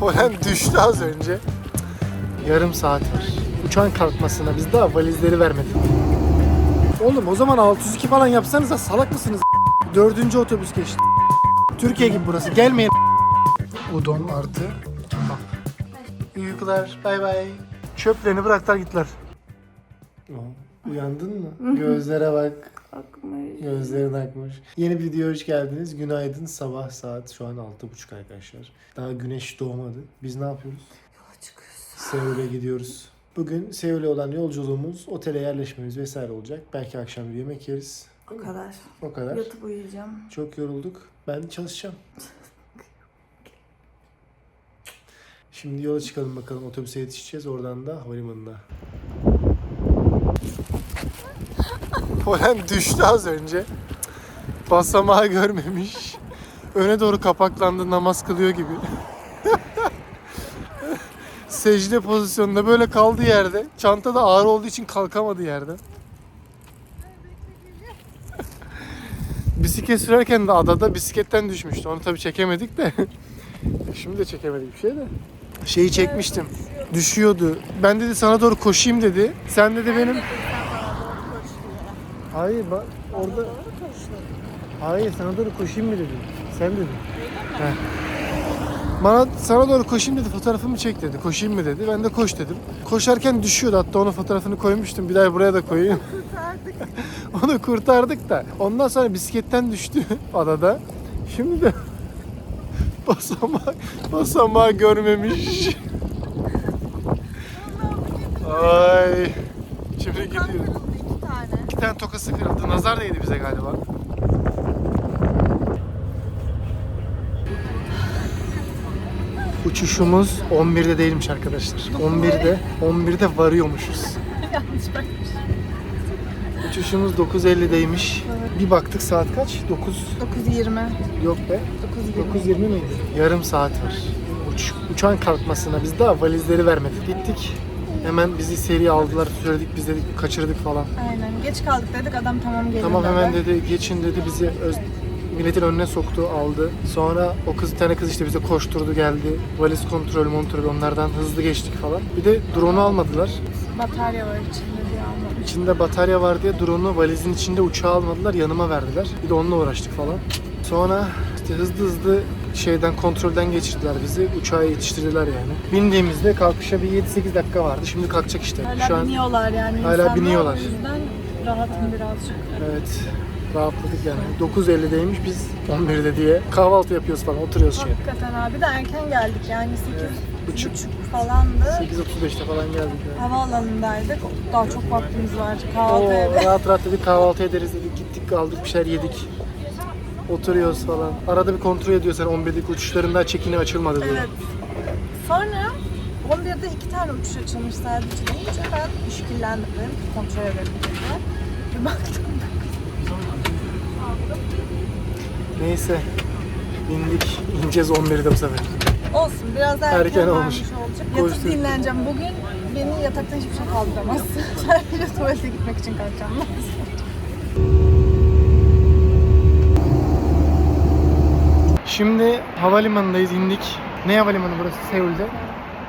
Polen düştü az önce. Yarım saat var. Uçağın kalkmasına biz daha valizleri vermedik. Oğlum o zaman 602 falan yapsanız da salak mısınız? Dördüncü otobüs geçti. Türkiye gibi burası. Gelmeyin. Udon artı kebap. İyi uykular. Bay bay. Çöplerini bıraktılar gittiler. Uyandın mı? Gözlere bak. Akmış. Gözlerin akmış. Yeni bir videoya hoş geldiniz. Günaydın. Sabah saat şu an 6.30 arkadaşlar. Daha güneş doğmadı. Biz ne yapıyoruz? Yola çıkıyoruz. Seul'e gidiyoruz. Bugün Seul'e olan yolculuğumuz otele yerleşmemiz vesaire olacak. Belki akşam bir yemek yeriz. O kadar. O kadar. Yatıp uyuyacağım. Çok yorulduk. Ben çalışacağım. Şimdi yola çıkalım bakalım otobüse yetişeceğiz. Oradan da havalimanına. Polen düştü az önce. Basamağı görmemiş. Öne doğru kapaklandı namaz kılıyor gibi. Secde pozisyonunda böyle kaldı yerde. Çanta da ağır olduğu için kalkamadı yerden. Bisiklet sürerken de adada bisikletten düşmüştü. Onu tabii çekemedik de. Şimdi de çekemedik bir şey de. Şeyi çekmiştim. Düşüyordu. Ben dedi sana doğru koşayım dedi. Sen dedi benim... Hayır bak orada... Hayır sana doğru koşayım mı dedi. Sen dedin. Heh. Bana sana doğru koşayım dedi fotoğrafımı çek dedi. Koşayım mı dedi. Ben de koş dedim. Koşarken düşüyordu hatta onun fotoğrafını koymuştum. Bir daha buraya da koyayım. Onu kurtardık da. Ondan sonra bisikletten düştü adada. Şimdi de basamağı, basamağı görmemiş. Ay. Şimdi gidiyor. Tane. Tokası kırıldı. Nazar değdi bize galiba. Uçuşumuz 11'de değilmiş arkadaşlar. 11'de 11'de varıyormuşuz. Uçuşumuz 9.50'deymiş. Bir baktık saat kaç? 9 9.20. yok be. 9.20. 9.20 miydi? Yarım saat var. Uç, uçağın kalkmasına biz daha valizleri vermedik. Gittik. Hemen bizi seri aldılar, söyledik biz dedik kaçırdık falan. Aynen. Geç kaldık dedik adam tamam gelin Tamam dedi. hemen dedi geçin dedi bizi öz, milletin önüne soktu aldı. Sonra o kız bir tane kız işte bize koşturdu geldi. Valiz kontrolü montörü onlardan hızlı geçtik falan. Bir de drone'u almadılar. Batarya var içinde diye almadım. İçinde batarya var diye drone'u valizin içinde uçağa almadılar yanıma verdiler. Bir de onunla uğraştık falan. Sonra işte hızlı hızlı şeyden kontrolden geçirdiler bizi. Uçağa yetiştirdiler yani. Bindiğimizde kalkışa bir 7-8 dakika vardı. Şimdi kalkacak işte. Hala Şu an biniyorlar yani Hala insanlar. biniyorlar. O yüzden rahatım birazcık. evet rahatladık yani. 9.50'deymiş biz 11'de diye kahvaltı yapıyoruz falan oturuyoruz şey. Hakikaten abi de erken geldik yani 8 Buçuk. buçuk falandı. 8.35'te falan geldik yani. Havaalanındaydık. Daha çok vaktimiz vardı. Oo, Kahvaltı edip. rahat rahat dedik kahvaltı ederiz dedik. Gittik aldık bir şeyler yedik. Oturuyoruz falan. Arada bir kontrol ediyor sen 11'deki uçuşların daha çekini açılmadı diye. Evet. Sonra 11'de iki tane uçuş açılmış sadece deyince ben işkillendim. Kontrol edelim. Bir baktım. Neyse. Bindik. İneceğiz 11'de bu sefer. Olsun biraz daha erken, Erken olmuş. varmış olacak. Yatıp dinleneceğim. Bugün beni yataktan hiçbir şey kaldıramaz. Sadece tuvalete gitmek için kalkacağım. Şimdi havalimanındayız indik. Ne havalimanı burası? Seul'de.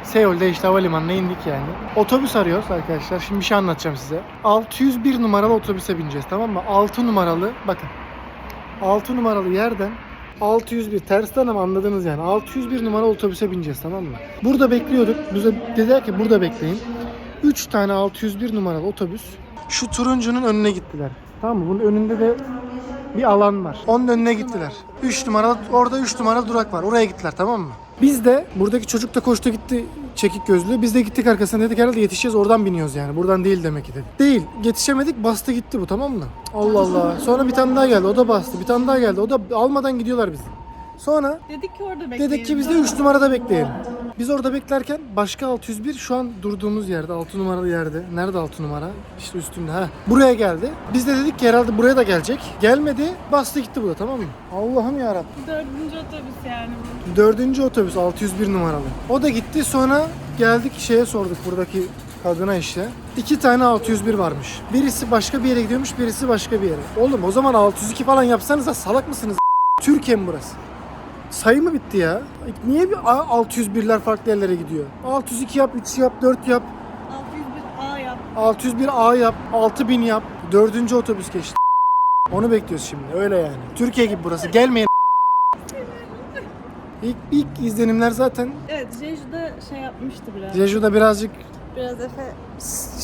Seul'de işte havalimanına indik yani. Otobüs arıyoruz arkadaşlar. Şimdi bir şey anlatacağım size. 601 numaralı otobüse bineceğiz tamam mı? 6 numaralı bakın. 6 numaralı yerden 601 tersten ama anladınız yani. 601 numaralı otobüse bineceğiz tamam mı? Burada bekliyorduk. Bize dediler ki burada bekleyin. 3 tane 601 numaralı otobüs şu turuncunun önüne gittiler. Tamam mı? Bunun önünde de bir alan var. Onun önüne gittiler. 3 numaralı orada 3 numaralı durak var. Oraya gittiler tamam mı? Biz de buradaki çocuk da koştu gitti çekik gözlü. Biz de gittik arkasına dedik herhalde yetişeceğiz oradan biniyoruz yani. Buradan değil demek ki dedik. Değil. Yetişemedik bastı gitti bu tamam mı? Allah Allah. Sonra bir tane daha geldi o da bastı. Bir tane daha geldi o da almadan gidiyorlar bizi. Sonra Dedik ki orada bekleyin. Dedik ki biz de 3 numarada bekleyelim. Biz orada beklerken başka 601 şu an durduğumuz yerde 6 numaralı yerde. Nerede 6 numara? İşte üstünde ha. Buraya geldi. Biz de dedik ki herhalde buraya da gelecek. Gelmedi. Bastı gitti bu da tamam mı? Allah'ım ya Dördüncü otobüs yani bu. Dördüncü otobüs 601 numaralı. O da gitti sonra geldik şeye sorduk buradaki kadına işte. İki tane 601 varmış. Birisi başka bir yere gidiyormuş, birisi başka bir yere. Oğlum o zaman 602 falan yapsanız da salak mısınız? Türkiye mi burası? Sayı mı bitti ya? Niye bir A- 601'ler farklı yerlere gidiyor? 602 yap, 3 yap, 4 yap, 601 A yap. 601 A yap, 6000 yap. Dördüncü otobüs geçti. Onu bekliyoruz şimdi. Öyle yani. Türkiye gibi burası. Gelmeyin. İlk, ilk izlenimler zaten Evet Jeju'da şey yapmıştı biraz. Jeju'da birazcık Biraz Efe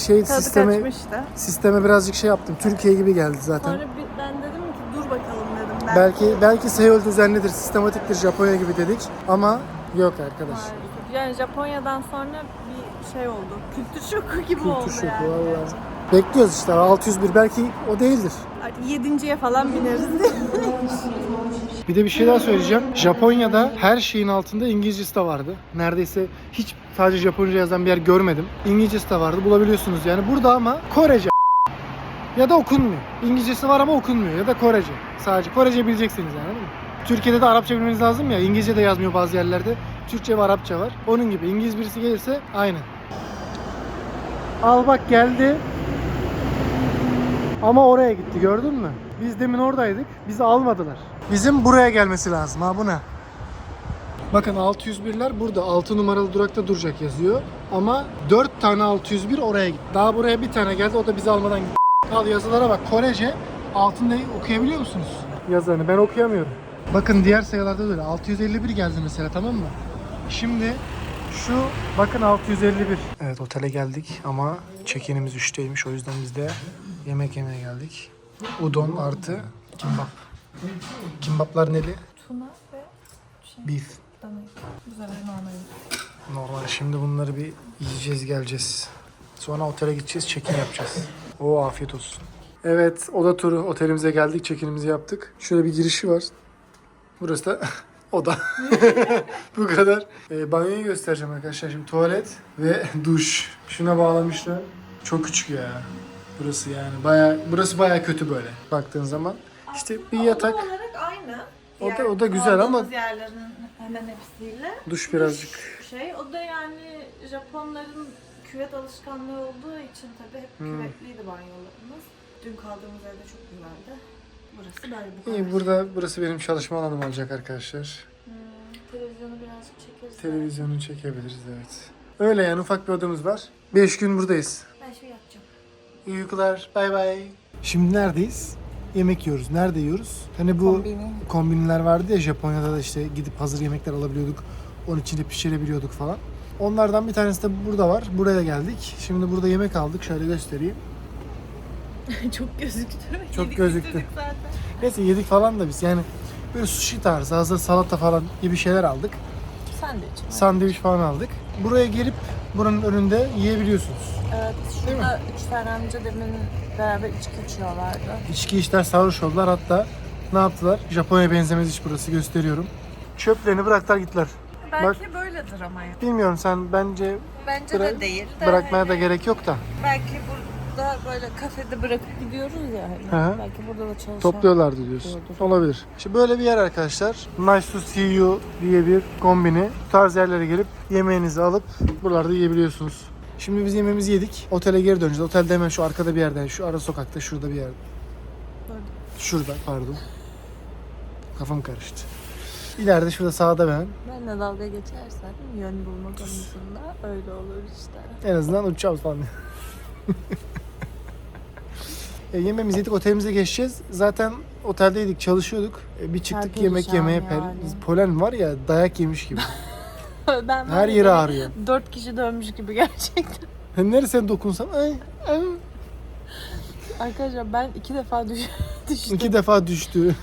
şey sisteme kaçmıştı. sisteme birazcık şey yaptım. Türkiye gibi geldi zaten. Sonra bir, ben dedim ki dur bakalım dedim. Ben Belki belki Seul düzenlidir, sistematiktir Japonya gibi dedik ama yok arkadaş. Maalesef. Yani Japonya'dan sonra bir şey oldu. Kültür şoku gibi oldu Kültür şoku yani. vallahi. Bekliyoruz işte 601 belki o değildir. Artık yedinciye falan bineriz. Bir de bir şey daha söyleyeceğim. Japonya'da her şeyin altında İngilizcesi de vardı. Neredeyse hiç sadece Japonca yazan bir yer görmedim. İngilizcesi de vardı. Bulabiliyorsunuz yani. Burada ama Korece ya da okunmuyor. İngilizcesi var ama okunmuyor ya da Korece. Sadece Korece bileceksiniz yani değil mi? Türkiye'de de Arapça bilmeniz lazım ya. İngilizce de yazmıyor bazı yerlerde. Türkçe ve Arapça var. Onun gibi İngiliz birisi gelirse aynı. Al bak geldi. Ama oraya gitti gördün mü? Biz demin oradaydık. Bizi almadılar. Bizim buraya gelmesi lazım ha bu ne? Bakın 601'ler burada 6 numaralı durakta duracak yazıyor. Ama 4 tane 601 oraya gitti. Daha buraya bir tane geldi o da bizi almadan gitti. Al yazılara bak Korece altında okuyabiliyor musunuz? Yazarını ben okuyamıyorum. Bakın diğer sayılarda da öyle. 651 geldi mesela tamam mı? Şimdi şu bakın 651. Evet otele geldik ama check-in'imiz 3'teymiş o yüzden biz de yemek yemeye geldik. Udon artı kimbap. Kimbaplar neli? Tuna ve şey, Beef. Güzel normal. Normal. Şimdi bunları bir yiyeceğiz geleceğiz. Sonra otele gideceğiz check-in yapacağız. O afiyet olsun. Evet oda turu otelimize geldik check-in'imizi yaptık. Şöyle bir girişi var. Burası da oda. Bu kadar. Ee, banyoyu göstereceğim arkadaşlar. Şimdi tuvalet ve duş. Şuna bağlamışlar. Çok küçük ya. Burası yani baya burası baya kötü böyle baktığın zaman. İşte bir yatak, Oda olarak aynı. O da- o da güzel ama- yerlerin hemen hepsiyle. duş birazcık Şey, o da yani Japonların küvet alışkanlığı olduğu için tabii hep Hmm. küvetliydi banyolarımız. Dün kaldığımız evde çok güzeldi. Burası böyle bu kadar. İyi burada burası benim çalışma alanım olacak arkadaşlar. Hmm, televizyonu birazcık çekeriz. Televizyonu çekebiliriz evet. Öyle yani ufak bir odamız var. 5 gün buradayız. Ben şu yatacağım. İyi uykular. Bay bay. Şimdi neredeyiz? Yemek yiyoruz. Nerede yiyoruz? Hani bu Kombini. kombinler vardı ya Japonya'da da işte gidip hazır yemekler alabiliyorduk. Onun içinde pişirebiliyorduk falan. Onlardan bir tanesi de burada var. Buraya geldik. Şimdi burada yemek aldık. Şöyle göstereyim. çok gözüktü. Çok Yedik gözüktü. zaten. Neyse yedik falan da biz. Yani böyle sushi tarzı hazır salata falan gibi şeyler aldık. Sen de iç. Sandviç falan aldık. Buraya gelip buranın önünde yiyebiliyorsunuz. Evet, şurada üç tane amca demin beraber içki içiyorlardı. İçki içler sarhoş oldular hatta ne yaptılar? Japonya benzemez iş burası gösteriyorum. Çöplerini bıraktılar gittiler. Belki böyledir ama ya. Bilmiyorum sen bence Bence Bıra- de değil de. bırakmaya da hani gerek yok da. Belki burada böyle kafede bırakıp gidiyoruz ya hani. Hı hı. Belki burada da çalışan. Topluyorlardı diyorsun. Doğrudur. Olabilir. İşte böyle bir yer arkadaşlar. Nice to see you diye bir kombini. Bu tarz yerlere gelip yemeğinizi alıp buralarda yiyebiliyorsunuz. Şimdi biz yemeğimizi yedik. Otele geri döneceğiz. Otelde hemen şu arkada bir yerde. Şu ara sokakta şurada bir yerde. Şurada pardon. Kafam karıştı. İleride şurada sağda ben. Benle dalga geçersen yön bulma konusunda öyle olur işte. En azından uçacağız falan. e, yemeğimizi yedik otelimize geçeceğiz. Zaten oteldeydik çalışıyorduk. E, bir çıktık Perperişan yemek yemeye. yani. Per- polen var ya dayak yemiş gibi. ben Her yeri ağrıyor. Dört kişi dönmüş gibi gerçekten. Hem neresine dokunsam ay, ay. Arkadaşlar ben iki defa düş düştüm. iki defa düştü.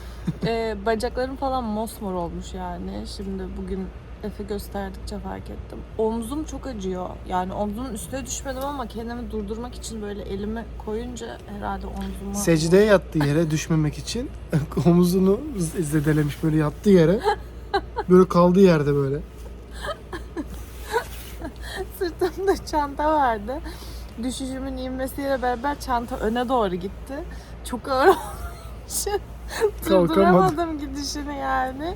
Ee, bacaklarım falan mosmor olmuş yani. Şimdi bugün Efe gösterdikçe fark ettim. Omzum çok acıyor. Yani omzumun üstüne düşmedim ama kendimi durdurmak için böyle elimi koyunca herhalde omzuma... Secdeye yattığı yere düşmemek için omuzunu z- zedelemiş böyle yattığı yere. Böyle kaldığı yerde böyle. Sırtımda çanta vardı. Düşüşümün inmesiyle beraber çanta öne doğru gitti. Çok ağır Kalkamadı. Durduramadım gidişini yani.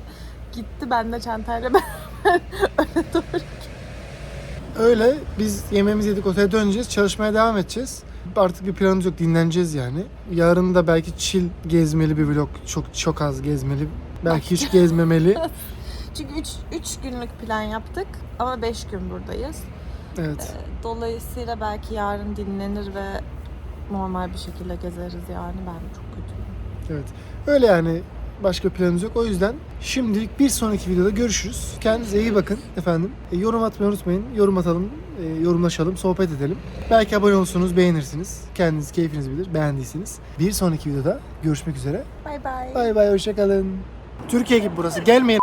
Gitti ben de çantayla beraber öne doğru. Öyle biz yemeğimizi yedik otele döneceğiz. Çalışmaya devam edeceğiz. Artık bir planımız yok. Dinleneceğiz yani. Yarın da belki chill gezmeli bir vlog. Çok çok az gezmeli. Belki hiç gezmemeli. Çünkü 3 3 günlük plan yaptık ama 5 gün buradayız. Evet. Ee, Dolayısıyla belki yarın dinlenir ve normal bir şekilde gezeriz yani. Ben çok kötüyüm. Evet. Öyle yani başka planımız yok. O yüzden şimdilik bir sonraki videoda görüşürüz. Kendinize iyi bakın efendim. E, yorum atmayı unutmayın. Yorum atalım, e, yorumlaşalım, sohbet edelim. Belki abone olursunuz, beğenirsiniz. Kendiniz keyfiniz bilir, beğendiyseniz. Bir sonraki videoda görüşmek üzere. Bay bay. Bay bay, hoşçakalın. Türkiye gibi burası. Gelmeyin